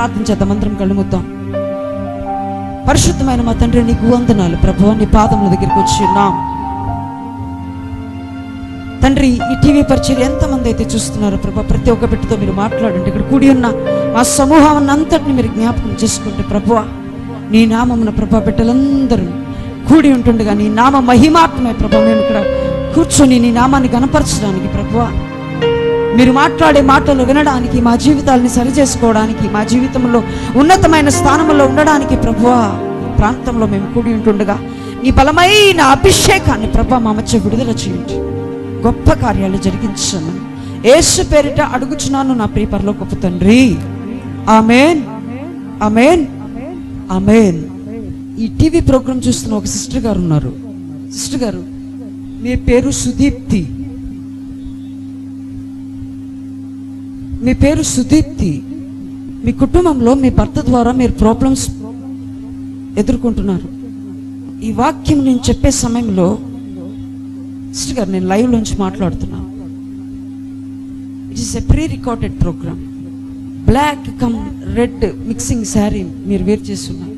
ప్రార్థన చేద్దాం అందరం కళ్ళు ముద్దాం. పరిశుద్ధమైన మా తండ్రి నీకు వందనాలు. ప్రభు నీ పాదముల దగ్గరికి వచ్చిన్నాం తండ్రి ఈ టీవీ పరిచయం ఎంతమంది అయితే చూస్తున్నారో ప్రభా ప్రతి ఒక్క బిడ్డతో మీరు మాట్లాడండి. ఇక్కడ కూడి ఉన్న మా సమూహం అంతటిని మీరు జ్ఞాపకం చేసుకుంటే ప్రభువా నీ నామమున ప్రభా బిడ్డలందరూ కూడి ఉంటుండగా నీ నామ మహిమాత్మే ప్రభా. మేము ఇక్కడ కూర్చొని నీ నామాన్ని గనపరచడానికి ప్రభువా మీరు మాట్లాడే మాటలు వినడానికి మా జీవితాలని సరిచేసుకోవడానికి మా జీవితంలో ఉన్నతమైన స్థానంలో ఉండడానికి ప్రభువా ప్రాంతంలో మేము కూడి ఉంటుండగా నీ బలమైన అభిషేకాన్ని ప్రభా మా మధ్య విడుదల చేయండి గొప్ప కార్యాలు జరిగించను. ఏసు పేరిట అడుగుచున్నాను నా పేపర్లో గొప్ప తండ్రి. ఆమెన్. ఆమెన్. ఆమెన్. ఈ టీవీ ప్రోగ్రామ్ చూస్తున్న ఒక సిస్టర్ గారు ఉన్నారు. సిస్టర్ గారు మీ పేరు సుదీప్తి. మీ పేరు సుదీప్తి. మీ కుటుంబంలో మీ భర్త ద్వారా మీరు ప్రాబ్లమ్స్ ఎదుర్కొంటున్నారు. ఈ వాక్యం నేను చెప్పే సమయంలో సిస్టర్ గారు నేను లైవ్ నుంచి మాట్లాడుతున్నాను. It is a prerecorded programme black cum red mixing sari మీరు వేరు చేస్తున్నారు.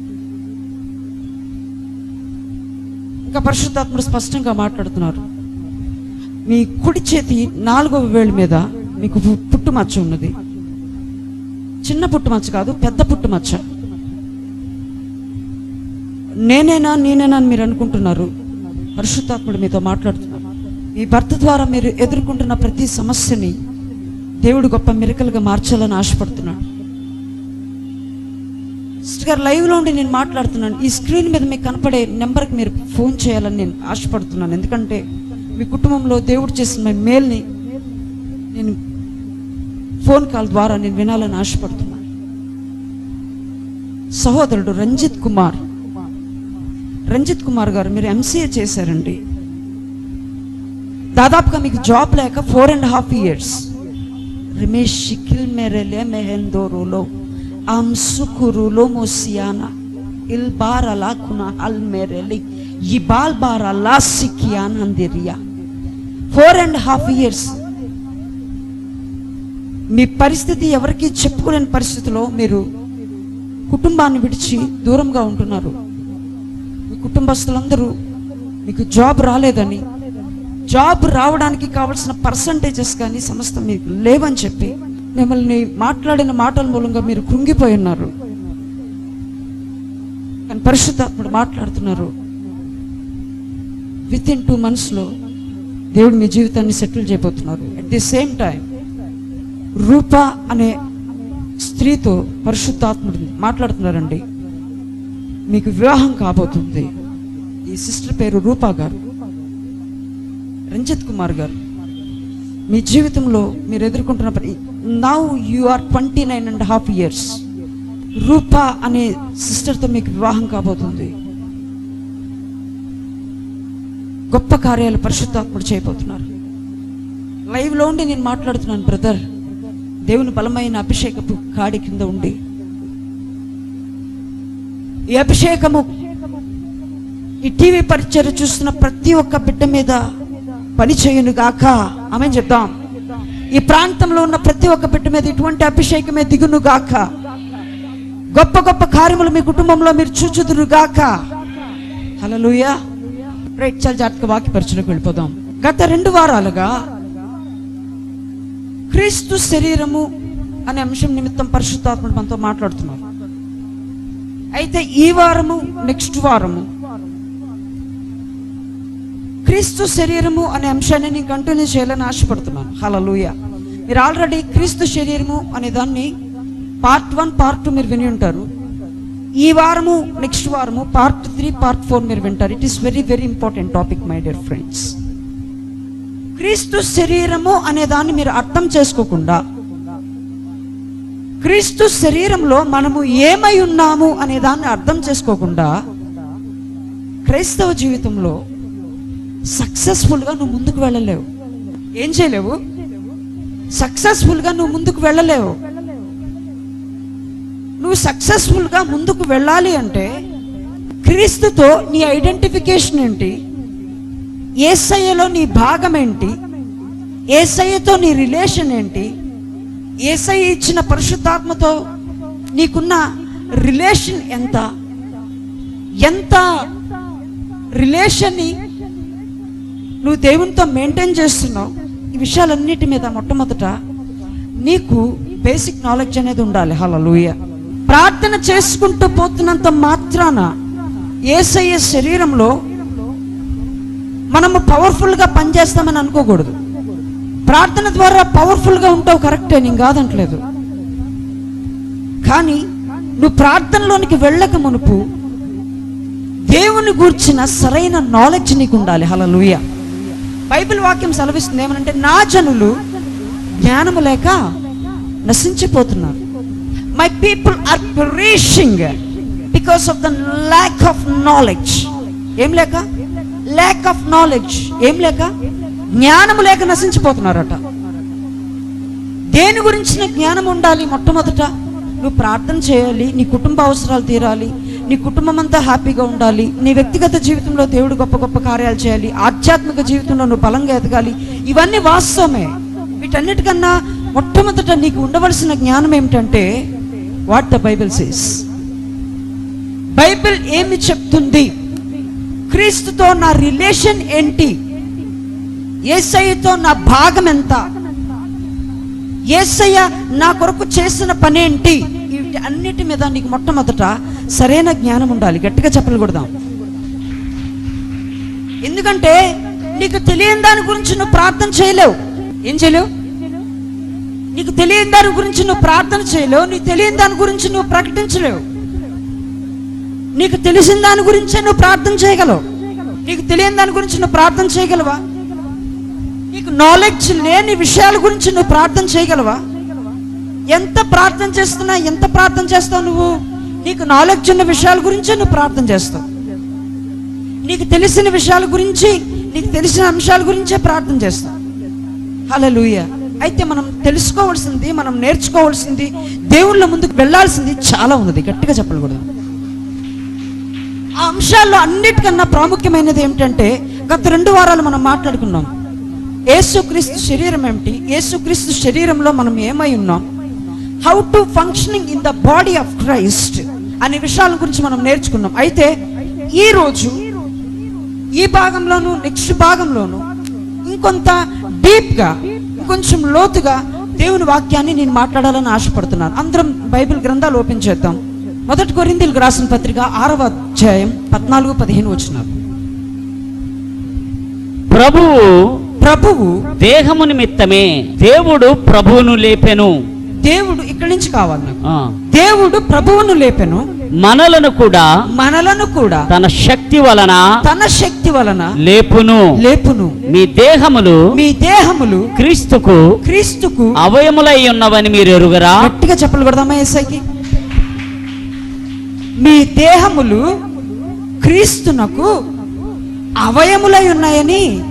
ఇంకా పరిశుద్ధాత్ముడు స్పష్టంగా మాట్లాడుతున్నారు. మీ కుడి చేతి నాలుగవ వేలు మీద మీకు పు- పుట్టుమచ్చ ఉన్నది. చిన్న పుట్టుమచ్చ కాదు పెద్ద పుట్టుమచ్చ. నేనేనా నేనేనా అని మీరు అనుకుంటున్నారు. పరిశుద్ధాత్ముడు మీతో మాట్లాడుతున్నారు. మీ భర్త ద్వారా మీరు ఎదుర్కొంటున్న ప్రతి సమస్యని దేవుడు గొప్ప మిరకలుగా మార్చాలని ఆశపడుతున్నాడు. సిస్టర్ గారు లైవ్లో ఉండి నేను మాట్లాడుతున్నాను. ఈ స్క్రీన్ మీద మీకు కనపడే నెంబర్కి మీరు ఫోన్ చేయాలని నేను ఆశపడుతున్నాను. ఎందుకంటే మీ కుటుంబంలో దేవుడు చేసిన మేల్ని నేను ఫోన్ కాల్ ద్వారా నేను వినాలని ఆశపడుతున్నాను సహోదరుడు రంజిత్ కుమార్. రంజిత్ కుమార్ గారు మీరు ఎంసీఏ చేశారండి. దాదాపుగా మీకు జాబ్ లేక four and half years Ramesh షికిల్ మెరెలే మెహెందోరులో అంసుకురులో మోసియానా ఇల్ బార్ అలా కున అల్ మెరెలి ఈ బాల్ బార్ అలా సికియాన్ అందిరియా ఫోర్ అండ్ హాఫ్ ఇయర్స్ మీ పరిస్థితి ఎవరికి చెప్పుకోలేని పరిస్థితిలో మీరు కుటుంబాన్ని విడిచి దూరంగా ఉంటున్నారు. మీ కుటుంబస్తులందరూ మీకు జాబ్ రాలేదని జాబ్ రావడానికి కావలసిన పర్సంటేజెస్ కానీ సమస్త మీకు లేవని చెప్పి మిమ్మల్ని మాట్లాడిన మాటల మూలంగా మీరు కృంగిపోయి ఉన్నారు. కానీ పరిశుద్ధాత్ముడు మాట్లాడుతున్నారు. విత్ ఇన్ టూ మంత్స్లో దేవుడు మీ జీవితాన్ని సెటిల్ చేయబోతున్నారు. At the same time Rupa అనే స్త్రీతో పరిశుద్ధాత్ముడు మాట్లాడుతున్నారండి. మీకు వివాహం కాబోతుంది. ఈ సిస్టర్ పేరు రూపా గారు. రంజిత్ కుమార్ గారు. మీ జీవితంలో మీరు ఎదుర్కొంటున్న now you are twenty nine and half years Rupa అనే సిస్టర్తో మీకు వివాహం కాబోతుంది. గొప్ప కార్యాలు పరిశుద్ధాత్ముడు చేయబోతున్నారు. లైవ్లో ఉండి నేను మాట్లాడుతున్నాను బ్రదర్ దేవుని బలమైన అభిషేకపు కాడి కింద ఉండి. ఈ అభిషేకము ఈ టీవీ పరిచయం చూస్తున్న ప్రతి ఒక్క బిడ్డ మీద పనిచేయును గాక. ఆమె చెప్దాం? ఈ ప్రాంతంలో ఉన్న ప్రతి ఒక్క బిడ్డ మీద ఇటువంటి అభిషేకమే దిగును గాక. గొప్ప గొప్ప కార్యములు మీ కుటుంబంలో మీరు చూచుదురు గాక. హలో లూయా రైట్ చాలా జాతక వాక్యపరచులకు వెళ్ళిపోదాం. గత రెండు వారాలుగా క్రీస్తు శరీరము అనే అంశం నిమిత్తం పరిశుద్ధాత్ముడు మనతో మాట్లాడుతున్నారు. అయితే ఈ వారము నెక్స్ట్ వారము క్రీస్తు శరీరము అనే అంశాన్ని నేను కంటిన్యూ చేయాలని ఆశపడుతున్నాను. హలలుయ మీరు ఆల్రెడీ క్రీస్తు శరీరము అనే దాన్ని పార్ట్ వన్ పార్ట్ టూ మీరు విని ఉంటారు. ఈ వారము నెక్స్ట్ వారము పార్ట్ త్రీ పార్ట్ ఫోర్ మీరు వింటారు. It is very very important topic my dear friends క్రీస్తు శరీరము అనే దాన్ని మీరు అర్థం చేసుకోకుండా క్రీస్తు శరీరంలో మనము ఏమై ఉన్నాము అనే దాన్ని అర్థం చేసుకోకుండా క్రైస్తవ జీవితంలో సక్సెస్ఫుల్గా నువ్వు ముందుకు వెళ్ళలేవు. ఏం చేయలేవు? సక్సెస్ఫుల్గా నువ్వు ముందుకు వెళ్ళలేవు. నువ్వు సక్సెస్ఫుల్గా ముందుకు వెళ్ళాలి అంటే క్రీస్తుతో నీ ఐడెంటిఫికేషన్ ఏంటి? ఏసయ్యలో నీ భాగం ఏంటి ఏసయ్యతో నీ రిలేషన్ ఏంటి? ఏసయ్య ఇచ్చిన పరిశుద్ధాత్మతో నీకున్న రిలేషన్ ఎంత? ఎంత రిలేషన్ని నువ్వు దేవునితో మెయింటైన్ చేస్తున్నావు? ఈ విషయాలన్నిటి మీద మొట్టమొదట నీకు బేసిక్ నాలెడ్జ్ అనేది ఉండాలి. హలలుయ ప్రార్థన చేసుకుంటూ పోతున్నంత మాత్రాన ఏసయ్య శరీరంలో మనము పవర్ఫుల్గా పనిచేస్తామని అనుకోకూడదు. ప్రార్థన ద్వారా పవర్ఫుల్గా ఉంటావు కరెక్టే నేను కాదంటలేదు. కానీ నువ్వు ప్రార్థనలోనికి వెళ్ళక మునుపు దేవుని గూర్చిన సరైన నాలెడ్జ్ నీకు ఉండాలి. హలలుయ బైబిల్ వాక్యం సెలవిస్తుంది ఏమనంటే నా జనులు జ్ఞానము లేక నశించిపోతున్నారు. My people are perishing because of the lack of knowledge ఏం లేక? ల్యాక్ ఆఫ్ నాలెడ్జ్ ఏం లేక? జ్ఞానము లేక నశించిపోతున్నారట. దేని గురించిన జ్ఞానం ఉండాలి మొట్టమొదట? నువ్వు ప్రార్థన చేయాలి నీ కుటుంబ అవసరాలు తీరాలి నీ కుటుంబం అంతా హ్యాపీగా ఉండాలి నీ వ్యక్తిగత జీవితంలో దేవుడు గొప్ప గొప్ప కార్యాలు చేయాలి ఆధ్యాత్మిక జీవితంలో నువ్వు బలంగా ఎదగాలి. ఇవన్నీ వాస్తవమే. వీటన్నిటికన్నా మొట్టమొదట నీకు ఉండవలసిన జ్ఞానం ఏమిటంటే what the Bible says Bible ఏమి చెప్తుంది? క్రీస్తుతో నా రిలేషన్ ఏంటి? ఏసయ్యతో నా భాగం ఎంత? ఏసయ్య నా కొరకు చేసిన పని ఏంటి? వీటి అన్నిటి మీద నీకు మొట్టమొదట సరైన జ్ఞానం ఉండాలి. గట్టిగా చెప్పలకూడదాం ఎందుకంటే నీకు తెలియని దాని గురించి నువ్వు ప్రార్థన చేయలేవు. ఏం చేయలేవు? నీకు తెలియని దాని గురించి నువ్వు ప్రార్థన చేయలేవు. నీకు తెలియని దాని గురించి నువ్వు ప్రకటించలేవు. నీకు తెలిసిన దాని గురించే నువ్వు ప్రార్థన చేయగలవు. నీకు తెలియని దాని గురించి నువ్వు ప్రార్థన చేయగలవా? నీకు నాలెడ్జ్ లేని విషయాల గురించి నువ్వు ప్రార్థన చేయగలవా? ఎంత ప్రార్థన చేస్తున్నా ఎంత ప్రార్థన చేస్తావు నువ్వు? నీకు నాలెడ్జ్ ఉన్న విషయాల గురించే నువ్వు ప్రార్థన చేస్తావు. నీకు తెలిసిన విషయాల గురించి నీకు తెలిసిన అంశాల గురించే ప్రార్థన చేస్తావు. లూయ అయితే మనం తెలుసుకోవాల్సింది మనం నేర్చుకోవాల్సింది దేవుళ్ళ ముందుకు వెళ్ళాల్సింది చాలా ఉన్నది. గట్టిగా చెప్పకూడదు ఆ అంశాల్లో అన్నిటికన్నా ప్రాముఖ్యమైనది ఏమిటంటే గత రెండు వారాలు మనం మాట్లాడుకున్నాం. యేసుక్రీస్తు శరీరం ఏమిటి? యేసుక్రీస్తు శరీరంలో మనం ఏమై ఉన్నాం? How to functioning in the body of Christ అనే విషయాల గురించి మనం నేర్చుకున్నాం. అయితే ఈ రోజు ఈ భాగంలోను నెక్స్ట్ భాగంలోను ఇంకొంత డీప్గా ఇంకొంచెం లోతుగా దేవుని వాక్యాన్ని నేను మాట్లాడాలని ఆశపడుతున్నాను. అందరం బైబిల్ గ్రంథాలు ఓపెన్ చేద్దాం. మొదటి కొరిందీలకు రాసిన పత్రిక ఆరవ అధ్యాయం పద్నాలుగు పదిహేను వచ్చినారు ప్రభువు ప్రభువు దేహము నిమిత్తమే దేవుడు ప్రభువును లేపెను. దేవుడు ఇక్కడి నుంచి కావాలి నాకు. దేవుడు ప్రభువును లేపెను. మనలను కూడా మనలను కూడా తన శక్తి వలన తన శక్తి వలన లేపును. లేపును. మీ దేహములు మీ దేహములు క్రీస్తుకు క్రీస్తుకు అవయములై ఉన్నవని మీరు ఎరుగరా? గట్టిగా చెప్పలు కొడదామా ఏసైకి? మీ దేహములు క్రీస్తునకు అవయములై ఉన్నాయని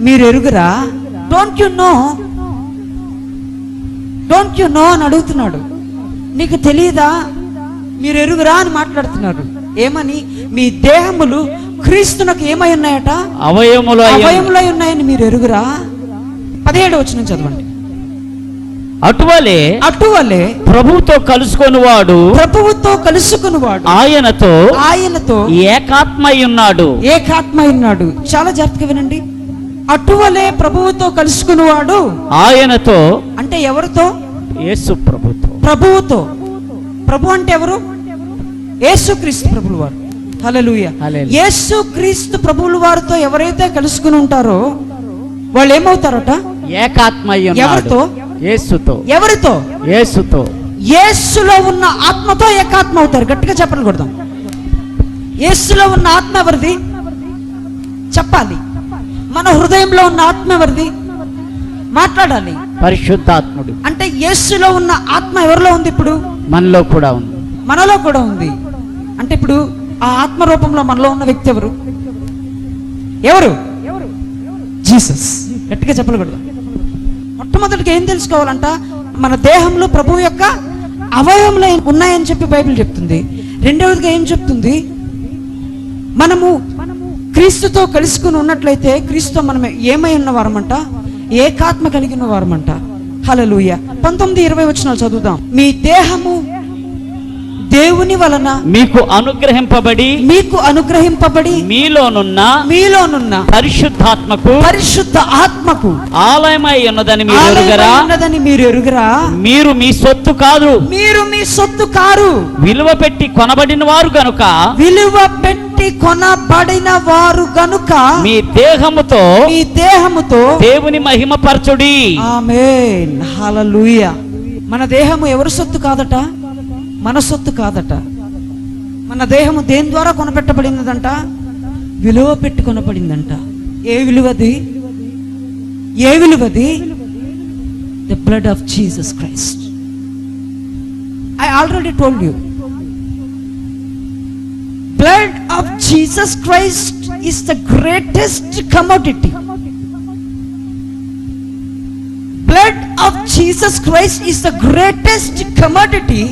మీరు ఎరుగురా? Don't you know don't you know అని అడుగుతున్నాడు. నీకు తెలియదా? మీరు ఎరుగురా అని మాట్లాడుతున్నారు. ఏమని? మీ దేహములు క్రీస్తునకు ఏమై ఉన్నాయట? అవయములు అవయములై ఉన్నాయని మీరు ఎరుగురా? పదిహేడు వచ్చిన చదవండి. అటువలే అటువలే ప్రభువుతో కలుసుకొని వాడు ప్రభువుతో కలుసుకునివాడు. ఆయనతో ఆయనతో ఏకాత్మై ఉన్నాడు ఏకాత్మ ఉన్నాడు చాలా జాగ్రత్తగా వినండి. అటువలే ప్రభువుతో కలుసుకునివాడు. ఆయనతో అంటే ఎవరితో? యేసు ప్రభుతో. ప్రభువుతో. ప్రభు అంటే ఎవరు? యేసుక్రీస్తు ప్రభులు వారు హల్లెలూయా. హల్లెలూయా. యేసుక్రీస్తు ప్రభువుల వారితో ఎవరైతే కలుసుకుని ఉంటారో వాళ్ళు ఏమవుతారట ఏకాత్మై ఎవరితో? యేసుతో ఎవరితో? యేసుతో యేసులో ఉన్న ఆత్మతో ఏకాత్మ అవుతారు. గట్టిగా చెప్పలు కొడదాం. యేసులో ఉన్న ఆత్మ ఎవరిది? చెప్పాలి. మన హృదయంలో ఉన్న ఆత్మ ఎవరిది? మాట్లాడాలి. పరిశుద్ధాత్ముడు. అంటే యేసులో ఉన్న ఆత్మ ఎవరిలో ఉంది ఇప్పుడు? మనలో కూడా ఉంది. మనలో కూడా ఉంది. అంటే ఇప్పుడు ఆ ఆత్మ రూపంలో మనలో ఉన్న వ్యక్తి ఎవరు? ఎవరు? జీసస్. గట్టిగా చెప్పకూడదు మొట్టమొదటిగా ఏం తెలుసుకోవాలంట? మన దేహంలో ప్రభు యొక్క అవయవములు ఉన్నాయని చెప్పి బైబిల్ చెప్తుంది. రెండవదిగా ఏం చెప్తుంది? మనము క్రీస్తుతో కలుసుకుని ఉన్నట్లయితే క్రీస్తుతో మనం ఏమై ఉన్నవారమంట? ఏకాత్మ కలిగిన వారమంట. హలలుయ పంతొమ్మిది ఇరవై వచ్చిన చదువుదాం. మీ దేహము దేవుని వలన మీకు అనుగ్రహింపబడి మీకు అనుగ్రహింపబడి మీలోనున్న మీలోనున్న పరిశుద్ధాత్మకు పరిశుద్ధ ఆత్మకు ఆలయమై ఉన్నదని మీరు ఎరుగరా? ఉన్నదని మీరు ఎరుగరా? మీరు మీ సొత్తు కాదు. మీరు మీ సొత్తు కారు. విలువ పెట్టి కొనబడిన వారు కనుక విలువ పెట్టి కొనబడిన వారు గనుక మీ దేహముతో మీ దేహముతో దేవుని మహిమపరచుడి. ఆమేన్. హల్లెలూయా. మన దేహము ఎవరి సొత్తు కాదట? మన సొత్తు కాదట. మన దేహము దేని ద్వారా కొనపెట్టబడినదంట? విలువ పెట్టి కొనబడిందంట. ఏ విలువది? ఏ విలువది? The blood of Jesus Christ I already told you blood of Jesus Christ is the greatest commodity blood of Jesus Christ is the greatest commodity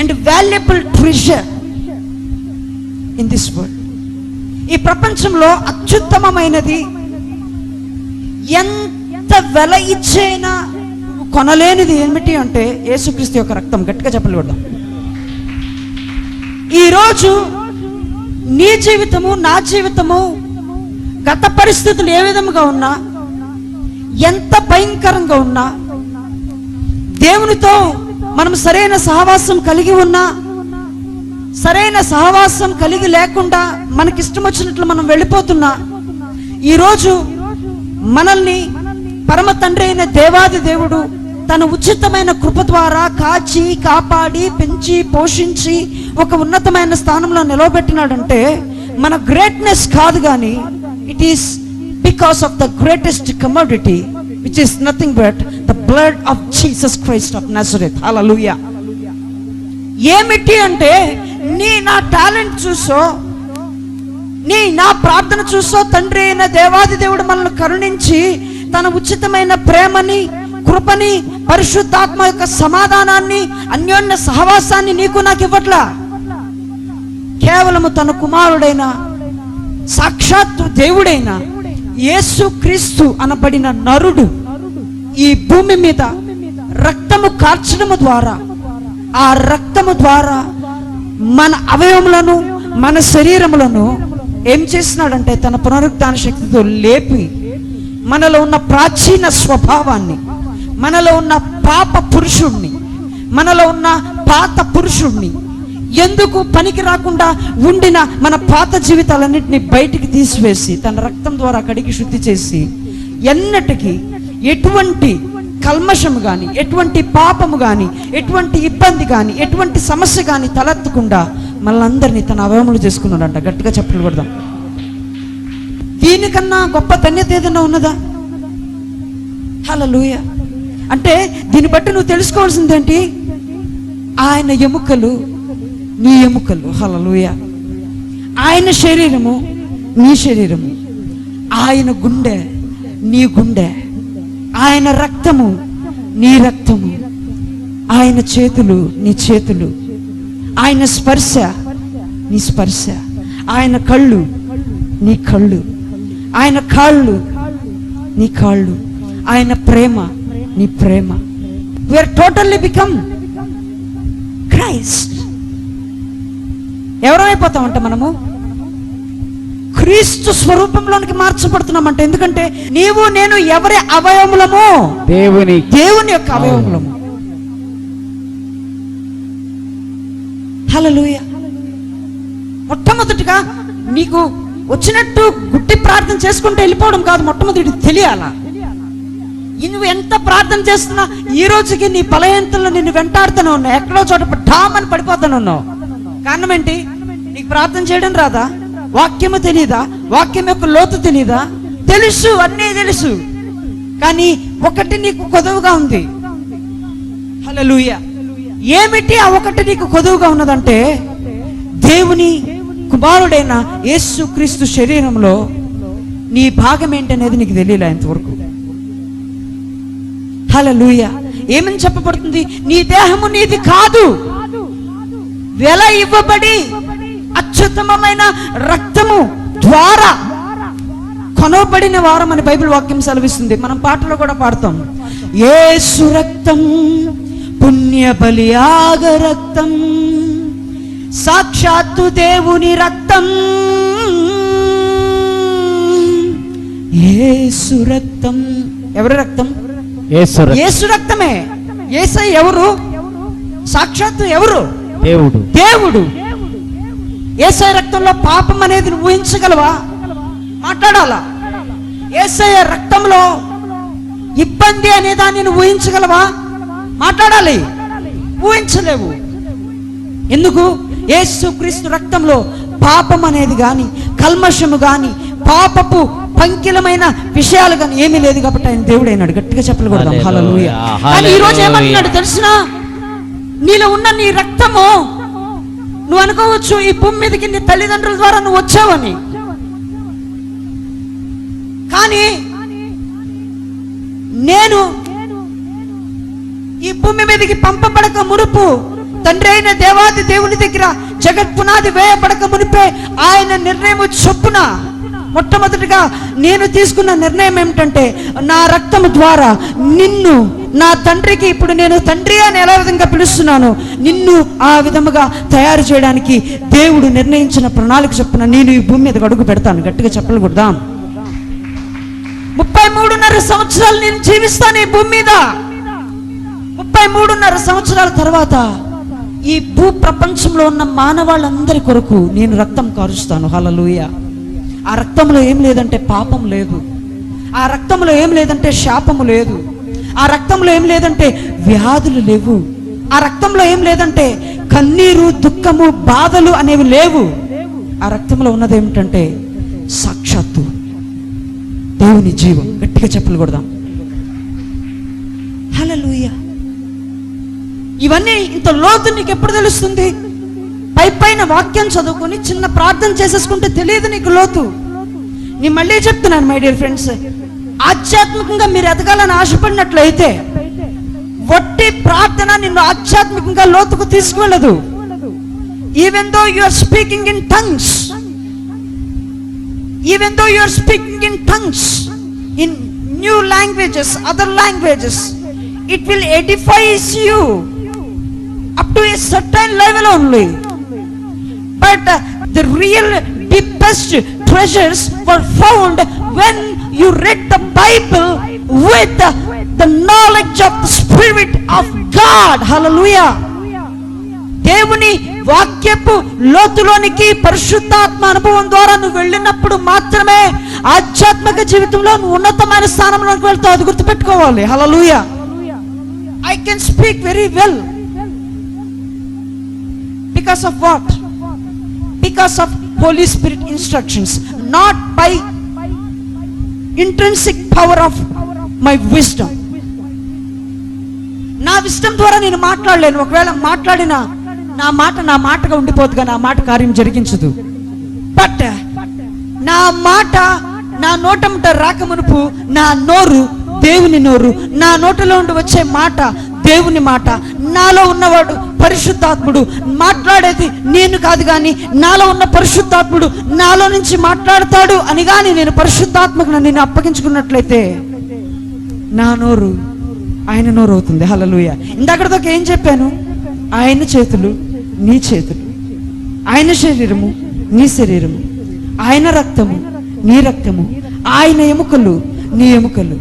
and valuable treasure in this world ఈ ప్రపంచంలో అత్యుత్తమమైనది ఎంత వెల ఇచ్చైనా కొనలేనిది ఏమిటి అంటే యేసుక్రీస్తు యొక్క రక్తం. గట్టిగా చెప్పలు కొడదాం. ఈరోజు నీ జీవితము నా జీవితము గత పరిస్థితులు ఏ విధముగా ఉన్నా ఎంత భయంకరంగా ఉన్నా దేవునితో మనం సరైన సహవాసం కలిగి ఉన్నా సరైన సహవాసం కలిగి లేకుండా మనకిష్టం వచ్చినట్లు మనం వెళ్ళిపోతున్నా ఈరోజు మనల్ని పరమ తండ్రి అయిన దేవాది దేవుడు తన ఉచితమైన కృప ద్వారా కాచి కాపాడి పెంచి పోషించి ఒక ఉన్నతమైన స్థానంలో నిలవబెట్టినాడంటే మన గ్రేట్నెస్ కాదు కానీ it is because of the greatest commodity which is nothing but the blood of Jesus Christ of Nazareth hallelujah ఏమిటి అంటే నీ నా టాలెంట్ చూసో నీ నా ప్రార్థన చూసో తండ్రి అయిన దేవాది దేవుడు మనల్ని కరుణించి తన ఉచితమైన ప్రేమని కృపని పరిశుద్ధాత్మ యొక్క సమాధానాన్ని అన్యోన్య సహవాసాన్ని నీకు నాకు ఇవ్వట్లా? కేవలము తన కుమారుడైన సాక్షాత్తు దేవుడైనా యేసు క్రీస్తు అనబడిన నరుడు ఈ భూమి మీద రక్తము కార్చడము ద్వారా ఆ రక్తము ద్వారా మన అవయవములను మన శరీరములను ఏం చేసినాడంటే తన పునరుత్న శక్తితో లేపి మనలో ఉన్న ప్రాచీన స్వభావాన్ని మనలో ఉన్న పాప పురుషుణ్ణి మనలో ఉన్న పాత పురుషుణ్ణి ఎందుకు పనికి రాకుండా ఉండిన మన పాత జీవితాలన్నింటినీ బయటికి తీసివేసి తన రక్తం ద్వారా కడిగి శుద్ధి చేసి ఎన్నటికీ ఎటువంటి కల్మషము కానీ ఎటువంటి పాపము కానీ ఎటువంటి ఇబ్బంది కానీ ఎటువంటి సమస్య కానీ తలెత్తకుండా మనందరినీ తన అవయములు చేసుకున్నాడంట. గట్టిగా చెప్పలు కొడదాం. దీనికన్నా గొప్ప ధన్యత ఏదైనా ఉన్నదా? హలో లూయ అంటే దీన్ని బట్టి నువ్వు తెలుసుకోవాల్సిందేంటి? ఆయన ఎముకలు నీ ఎముకలు హలలుయ ఆయన శరీరము నీ శరీరము. ఆయన గుండె నీ గుండె. ఆయన రక్తము నీ రక్తము. ఆయన చేతులు నీ చేతులు. ఆయన స్పర్శ నీ స్పర్శ. ఆయన కళ్ళు నీ కళ్ళు. ఆయన కాళ్ళు నీ కాళ్ళు. ఆయన ప్రేమ నీ ప్రేమ. We are totally become Christ ఎవరైపోతామంట మనము? క్రీస్తు స్వరూపంలోనికి మార్చబడుతున్నామంట. ఎందుకంటే నీవు నేను ఎవరి అవయవములము? దేవుని. దేవుని యొక్క అవయవములము. హల్లెలూయా. మొట్టమొదటిగా నీకు వచ్చినట్టు గుట్టి ప్రార్థన చేసుకుంటూ వెళ్ళిపోవడం కాదు మొట్టమొదటి తెలియాలా. నువ్వు ఎంత ప్రార్థన చేస్తున్నా ఈ రోజుకి నీ బలహీనతలు నిన్ను వెంటాడుతూనే ఉన్నావు ఎక్కడో చోట ఠామని పడిపోతాను ఉన్నావు. కారణం ఏంటి? నీకు ప్రార్థన చేయడం రాదా? వాక్యము తెలియదా వాక్యం యొక్క లోతు తెలియదా తెలుసు అన్నీ తెలుసు. కానీ ఒకటి నీకు కొదవుగా ఉంది. హలలుయ ఏమిటి ఆ ఒకటి నీకు కొదువుగా ఉన్నదంటే దేవుని కుమారుడైన యేసు క్రీస్తు శరీరంలో నీ భాగం ఏంటనేది నీకు తెలియలే ఇంతవరకు. హలలుయ ఏమని చెప్పబడుతుంది? నీ దేహము నీది కాదు. వెల ఇవ్వబడి అత్యుత్తమమైన రక్తము ద్వారా కొనబడిన వారం అని బైబిల్ వాక్యం సెలవిస్తుంది. మనం పాటలో కూడా పాడతాం. ఏసు రక్తం పుణ్య బలియాగ రక్తం సాక్షాత్తు దేవుని రక్తం. యేసు రక్తం. ఎవరి రక్తం. యేసు రక్తమే. యేసై ఎవరు? సాక్షాత్తు ఎవరు? దేవుడు. దేవుడు. ఏసఐ రక్తంలో పాపం అనేది నువ్వు ఊహించగలవా? మాట్లాడాలా? ఏసఐ రక్తంలో ఇబ్బంది అనే దాన్ని నువ్వు ఊహించగలవా? మాట్లాడాలి. ఊహించలేవు. ఎందుకు? యేసు క్రీస్తు రక్తంలో పాపం అనేది గాని కల్మషము గాని పాపపు పంకిలమైన విషయాలు గాని ఏమీ లేదు కాబట్టి ఆయన దేవుడు అయినాడు గట్టిగా చెప్పకూడదు కానీ ఈ రోజు హల్లెలూయా. ఏమంటున్నాడు తెలిసిన? నీలో ఉన్న నీ రక్తము నువ్వు అనుకోవచ్చు ఈ భూమి మీదకి నీ తల్లిదండ్రుల ద్వారా నువ్వు వచ్చావని. కానీ నేను ఈ భూమి మీదకి పంపబడక మునుపు తండ్రి అయిన దేవాది దేవుని దగ్గర జగత్ పునాది వేయబడక మునిపే ఆయన నిర్ణయం చొప్పున మొట్టమొదటిగా నేను తీసుకున్న నిర్ణయం ఏమిటంటే నా రక్తము ద్వారా నిన్ను నా తండ్రికి ఇప్పుడు నేను తండ్రి అని ఎలా విధంగా పిలుస్తున్నాను నిన్ను ఆ విధముగా తయారు చేయడానికి దేవుడు నిర్ణయించిన ప్రణాళిక చెప్పిన నేను ఈ భూమి మీద అడుగు పెడతాను. గట్టిగా చెప్పకూడదా ముప్పై మూడున్నర సంవత్సరాలు నేను జీవిస్తాను ఈ భూమి మీద. ముప్పై మూడున్నర సంవత్సరాల తర్వాత ఈ భూ ప్రపంచంలో ఉన్న మానవాళ్ళందరి కొరకు నేను రక్తం కారుస్తాను. హలలుయ ఆ రక్తంలో ఏం లేదంటే పాపం లేదు. ఆ రక్తంలో ఏం లేదంటే శాపము లేదు. ఆ రక్తంలో ఏం లేదంటే వ్యాధులు లేవు. ఆ రక్తంలో ఏం లేదంటే కన్నీరు దుఃఖము బాధలు అనేవి లేవు. ఆ రక్తంలో ఉన్నది ఏమిటంటే సాక్షాత్తు దేవుని జీవం. గట్టిగా చెప్పులు కొడదాం. హల్లెలూయా. ఇవన్నీ ఇంత లోతు నీకు ఎప్పుడు తెలుస్తుంది? పై పైన వాక్యం చదువుకొని చిన్న ప్రార్థన చేసేసుకుంటే తెలియదు నీకు లోతు. నేను మళ్ళీ చెప్తున్నాను మై డియర్ ఫ్రెండ్స్ ఆధ్యాత్మికంగా మీరు ఎదగాలని ఆశపడినట్లయితే వట్టి ప్రార్థన నిన్ను ఆధ్యాత్మికంగా లోతుకు తీసుకువెళ్ళదు. Even though you are speaking in tongues even though you are speaking in tongues in new languages other languages it will edifies you up to a certain level only but the real deepest treasures for found when you read the Bible with uh, the knowledge of the Spirit of God. Hallelujah. దేవుని వాక్యపు లోతులోనికి పరిశుద్ధాత్మ అనుభవం ద్వారా నువ్వు వెళ్ళినప్పుడు మాత్రమే ఆధ్యాత్మిక జీవితంలో నువ్వు ఉన్నతమైన స్థానంలోకి వెళ్తావు. అది గుర్తుపెట్టుకోవాలి. Hallelujah I can speak very well because of what because of Holy Spirit instructions not by intrinsic power of my wisdom నా విజ్డమ్ ద్వారా నేను మాట్లాడలేను. ఒకవేళ మాట్లాడినా నా మాట నా మాటగా ఉండిపోతుగా నా మాట కార్యం జరిగించదు. బట్ uh, నా మాట నా నోటముట రాకమునుపు నా నోరు దేవుని నోరు నా నోటలో ఉండి వచ్చే మాట దేవుని మాట. నాలో ఉన్నవాడు పరిశుద్ధాత్ముడు. మాట్లాడేది నేను కాదు కానీ నాలో ఉన్న పరిశుద్ధాత్ముడు నాలో నుంచి మాట్లాడతాడు అని కానీ నేను పరిశుద్ధాత్మకుని నేను అప్పగించుకున్నట్లయితే నా నోరు ఆయన నోరు అవుతుంది. హలలుయ ఇందాకటితో ఏం చెప్పాను? ఆయన చేతులు నీ చేతులు. ఆయన శరీరము నీ శరీరము. ఆయన రక్తము నీ రక్తము. ఆయన ఎముకలు నీ ఎముకలు.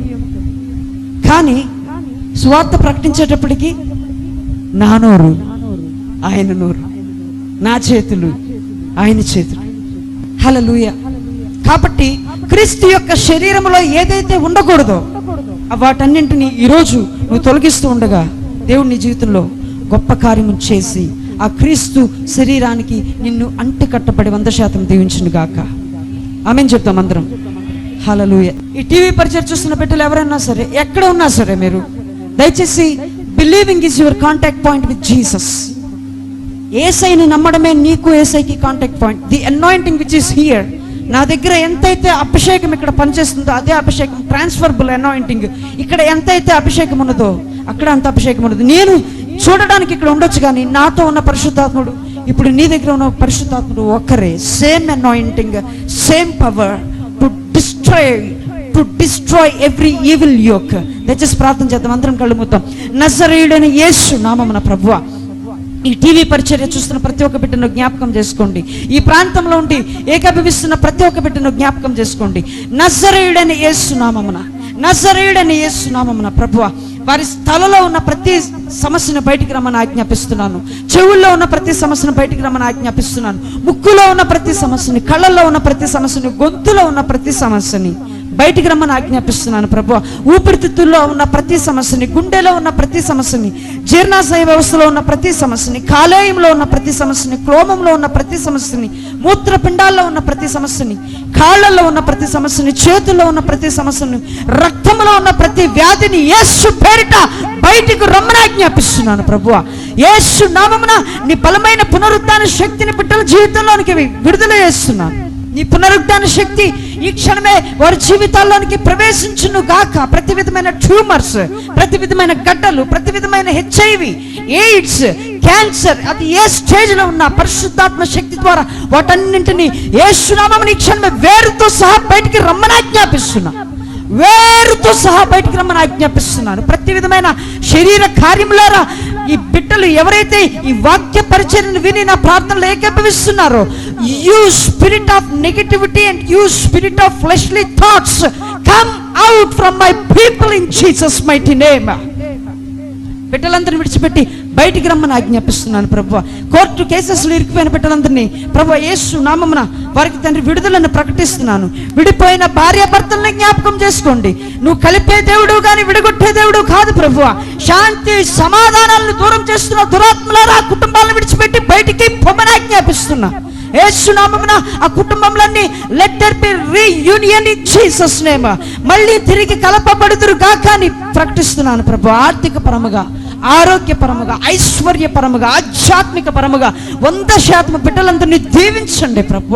కానీ స్వార్థ ప్రకటించేటప్పటికి నా నోరు ఆయన నోరు నా చేతులు ఆయన చేతులు. హలలుయ కాబట్టి క్రీస్తు యొక్క శరీరంలో ఏదైతే ఉండకూడదో వాటన్నింటిని వాటన్నింటినీ ఈరోజు నువ్వు తొలగిస్తూ ఉండగా దేవుడు నీ జీవితంలో గొప్ప కార్యము చేసి ఆ క్రీస్తు శరీరానికి నిన్ను అంటి కట్టబడి వంద శాతం దీవించును గాక. ఆమెను చెప్తాం అందరం. హలలుయ ఈ టీవీ పరిచయం చూస్తున్న బిడ్డలు ఎవరైనా సరే ఎక్కడ ఉన్నా సరే మీరు దయచేసి believing is your contact point with Jesus ఏసైని నమ్మడమే నీకు ఏసైకి contact point the anointing which is here నా దగ్గర ఎంతైతే అభిషేకం ఇక్కడ పనిచేస్తుందో అదే అభిషేకం ట్రాన్స్ఫర్బుల్ అనాయింటింగ్ ఇక్కడ ఎంతైతే అభిషేకం ఉన్నదో అక్కడ అంత అభిషేకం ఉన్నది. నేను చూడడానికి ఇక్కడ ఉండొచ్చు కానీ నాతో ఉన్న పరిశుద్ధాత్ముడు ఇప్పుడు నీ దగ్గర ఉన్న పరిశుద్ధాత్ముడు ఒక్కరే. Same anointing same power to destroy to destroy every evil yoke దయచేసి ప్రార్థన చేద్దాం. అందరం కళ్ళు మూద్దాం. నజరేయుడైన యేసు నామమున ప్రభువ ఈ టీవీ పరిచర్య చూస్తున్న ప్రతి ఒక్క బిడ్డను జ్ఞాపకం చేసుకోండి. ఈ ప్రాంతంలో ఉండి ఏకాభివిస్తున్న ప్రతి ఒక్క బిడ్డను జ్ఞాపకం చేసుకోండి. నజరేయుడని యేసు నామమున నజరేయుడని యేసు నామమున ప్రభువ వారి స్థలలో ఉన్న ప్రతి సమస్యను బయటికి రమ్మని ఆజ్ఞాపిస్తున్నాను. చెవుల్లో ఉన్న ప్రతి సమస్యను బయటికి రమ్మని ఆజ్ఞాపిస్తున్నాను. ముక్కులో ఉన్న ప్రతి సమస్యని కళ్ళల్లో ఉన్న ప్రతి సమస్యని గొంతులో ఉన్న ప్రతి సమస్యని బయటికి రమ్మని ఆజ్ఞాపిస్తున్నాను ప్రభు. ఊపిరితిత్తుల్లో ఉన్న ప్రతి సమస్యని గుండెలో ఉన్న ప్రతి సమస్యని జీర్ణాశయ వ్యవస్థలో ఉన్న ప్రతి సమస్యని కాలేయంలో ఉన్న ప్రతి సమస్యని క్లోమంలో ఉన్న ప్రతి సమస్యని మూత్రపిండాల్లో ఉన్న ప్రతి సమస్యని కాళ్ళల్లో ఉన్న ప్రతి సమస్యని చేతుల్లో ఉన్న ప్రతి సమస్యని రక్తంలో ఉన్న ప్రతి వ్యాధిని యేసు పేరిట బయటికి రమ్మని ఆజ్ఞాపిస్తున్నాను ప్రభువ యేసు నామమున నీ బలమైన పునరుద్ధాన శక్తిని బిడ్డల జీవితంలోనికి విడుదల చేస్తున్నాను. నీ పునరుద్ధాన శక్తి ఈ క్షణమే వారి జీవితాల్లోనికి ప్రవేశించును గాక. ప్రతి విధమైన ట్యూమర్స్ ప్రతి విధమైన గడ్డలు ప్రతి విధమైన హెచ్ఐవి ఎయిడ్స్ క్యాన్సర్ అది ఏ స్టేజ్లో ఉన్న పరిశుద్ధాత్మ శక్తి ద్వారా వాటన్నింటినీ ఏ సునామం ఈ క్షణమే వేరుతో సహా బయటికి రమ్మని ఆజ్ఞాపిస్తున్నా. వేరుతో సహా బయటికి రమ్మని ఆజ్ఞాపిస్తున్నాను. ప్రతి విధమైన శరీర కార్యములారా ఈ బిడ్డలు ఎవరైతే ఈ వాక్య పరిచయను విని నా ప్రార్థనలు ఏకీభవిస్తున్నారో you spirit of negativity and you spirit of fleshly thoughts come out from my people in Jesus mighty name బిడ్డలందరిని విడిచిపెట్టి బయటికి రమ్మని ఆజ్ఞాపిస్తున్నాను ప్రభు కోర్టు కేసెస్లో ఇరికిపోయిన బిడ్డలందరినీ ప్రభు యేసు నామమున వారికి తండ్రి విడుదలను ప్రకటిస్తున్నాను. విడిపోయిన భార్యాభర్తల్ని జ్ఞాపకం చేసుకోండి. నువ్వు కలిపే దేవుడు కానీ విడగొట్టే దేవుడు కాదు ప్రభు శాంతి సమాధానాలను దూరం చేస్తున్న దురాత్మలారా కుటుంబాలను విడిచిపెట్టి బయటికి పొమ్మని ఆజ్ఞాపిస్తున్నా. ఏసునామమున ఆ కుటుంబంలన్నీ let there be reunion in Jesus name మళ్ళీ తిరిగి కలపబడుతురు కాక అని ప్రకటిస్తున్నాను ప్రభు. ఆర్థిక పరముగా ఆరోగ్యపరముగా ఐశ్వర్యపరముగా ఆధ్యాత్మిక పరముగా వంద శాతం బిడ్డలందరినీ దీవించండి ప్రభు.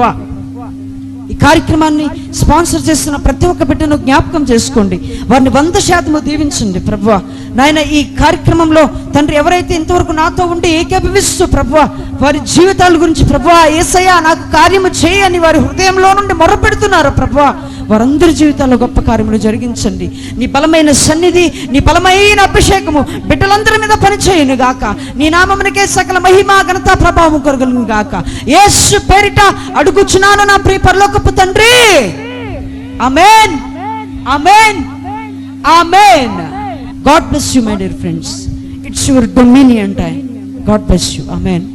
ఈ కార్యక్రమాన్ని స్పాన్సర్ చేస్తున్న ప్రతి ఒక్క బిడ్డను జ్ఞాపకం చేసుకోండి. వారిని వంద శాతము దీవించండి ప్రభువ నాయన ఈ కార్యక్రమంలో తండ్రి ఎవరైతే ఇంతవరకు నాతో ఉండి ఏకీభవిస్తూ ప్రభువ వారి జీవితాల గురించి ప్రభా ఏసయ్యా నాకు కార్యము చేయని వారి హృదయంలో నుండి మొరపెడుతున్నారు ప్రభువ. వారందరి జీవితాల్లో గొప్ప కార్యములు జరిగించండి. నీ బలమైన సన్నిధి నీ బలమైన అభిషేకము బిడ్డలందరి మీద పనిచేయను గాక. నీ నామమునకే సకల మహిమ ఘనత ప్రభావం కొరగలను గాక. యేసు పేరిట అడుగుచున్నాను నా ప్రియ పరలోకపు తండ్రి. Amen amen amen God bless you my dear friends. It's your dominion time. God bless you. Amen